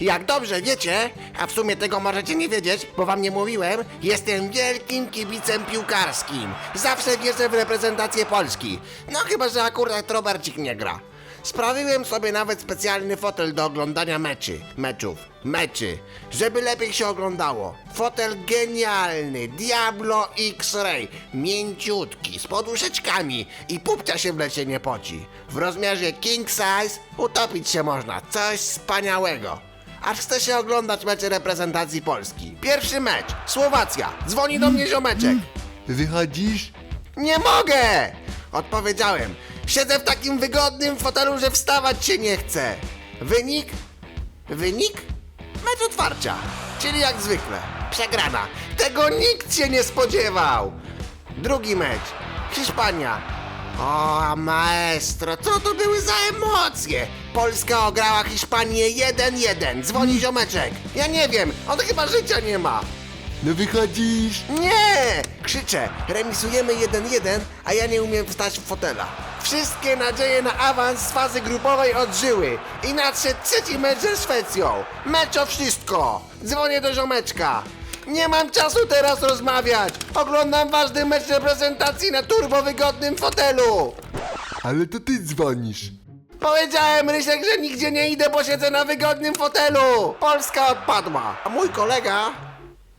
Jak dobrze wiecie, a w sumie tego możecie nie wiedzieć, bo wam nie mówiłem, jestem wielkim kibicem piłkarskim. Zawsze wierzę w reprezentację Polski. No chyba, że akurat Robercik nie gra. Sprawiłem sobie nawet specjalny fotel do oglądania meczy, meczów, meczy, żeby lepiej się oglądało. Fotel genialny, Diablo X-Ray, mięciutki, z poduszeczkami i pupcia się w lecie nie poci. W rozmiarze king size utopić się można, coś wspaniałego. Aż chce się oglądać mecze reprezentacji Polski. Pierwszy mecz, Słowacja, dzwoni do mnie ziomeczek. Wychodzisz? Nie mogę! Odpowiedziałem. Siedzę w takim wygodnym fotelu, że wstawać się nie chce. Wynik? Wynik? Mecz otwarcia. Czyli jak zwykle. Przegrana. Tego nikt się nie spodziewał. Drugi mecz. Hiszpania. O, maestro, co to były za emocje? Polska ograła Hiszpanię 1-1. Dzwoni ziomeczek. Ja nie wiem, on chyba życia nie ma. No wychodzisz? Nie! Krzyczę, remisujemy 1-1, a ja nie umiem wstać w fotela. Wszystkie nadzieje na awans z fazy grupowej odżyły i nadszedł trzeci mecz ze Szwecją. Mecz o wszystko. Dzwonię do ziomeczka. Nie mam czasu teraz rozmawiać. Oglądam ważny mecz reprezentacji na turbo wygodnym fotelu. Ale to ty dzwonisz. Powiedziałem Rysiek, że nigdzie nie idę, bo siedzę na wygodnym fotelu. Polska odpadła. A mój kolega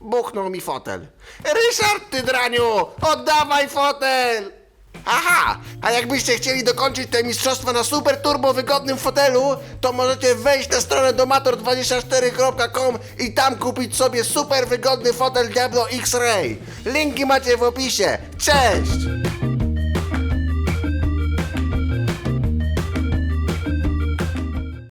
buchnął mi fotel. Ryszard, ty draniu, oddawaj fotel! Aha, a jakbyście chcieli dokończyć te mistrzostwa na super turbo wygodnym fotelu, to możecie wejść na stronę domator24.com i tam kupić sobie super wygodny fotel Diablo X-Ray. Linki macie w opisie. Cześć!